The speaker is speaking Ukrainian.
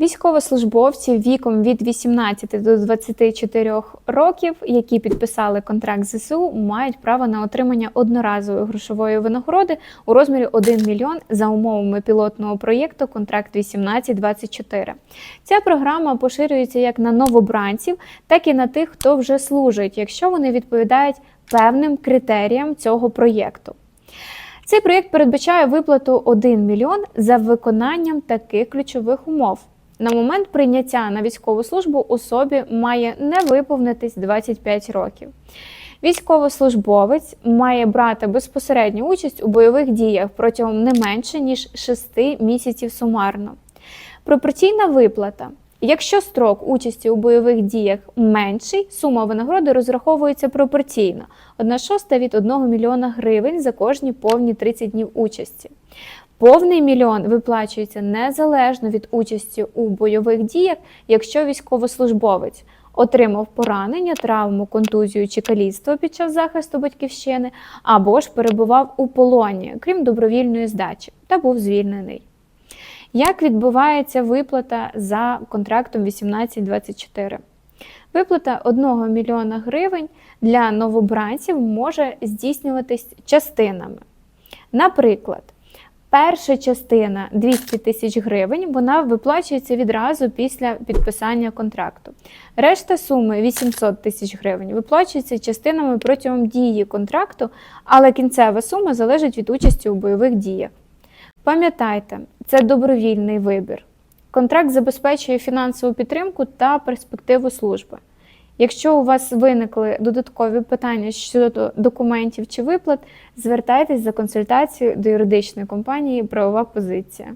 Військовослужбовці віком від 18 до 24 років, які підписали контракт ЗСУ, мають право на отримання одноразової грошової винагороди у розмірі 1 мільйон за умовами пілотного проєкту Контракт 1824. Ця програма поширюється як на новобранців, так і на тих, хто вже служить, якщо вони відповідають певним критеріям цього проєкту. Цей проєкт передбачає виплату 1 мільйон за виконанням таких ключових умов. На момент прийняття на військову службу особі має не виповнитись 25 років. Військовослужбовець має брати безпосередню участь у бойових діях протягом не менше ніж 6 місяців сумарно. Пропорційна виплата. Якщо строк участі у бойових діях менший, сума винагороди розраховується пропорційно 1 шоста від 1 мільйона гривень за кожні повні 30 днів участі. Повний мільйон виплачується незалежно від участі у бойових діях, якщо військовослужбовець отримав поранення, травму, контузію чи каліцтво під час захисту батьківщини, або ж перебував у полоні, крім добровільної здачі, та був звільнений. Як відбувається виплата за контрактом 1824? Виплата 1 мільйона гривень для новобранців може здійснюватись частинами. Наприклад, перша частина 200 тисяч гривень вона виплачується відразу після підписання контракту. Решта суми 800 тисяч гривень виплачується частинами протягом дії контракту, але кінцева сума залежить від участі у бойових діях. Пам'ятайте, це добровільний вибір. Контракт забезпечує фінансову підтримку та перспективу служби. Якщо у вас виникли додаткові питання щодо документів чи виплат, звертайтесь за консультацією до юридичної компанії Правова позиція.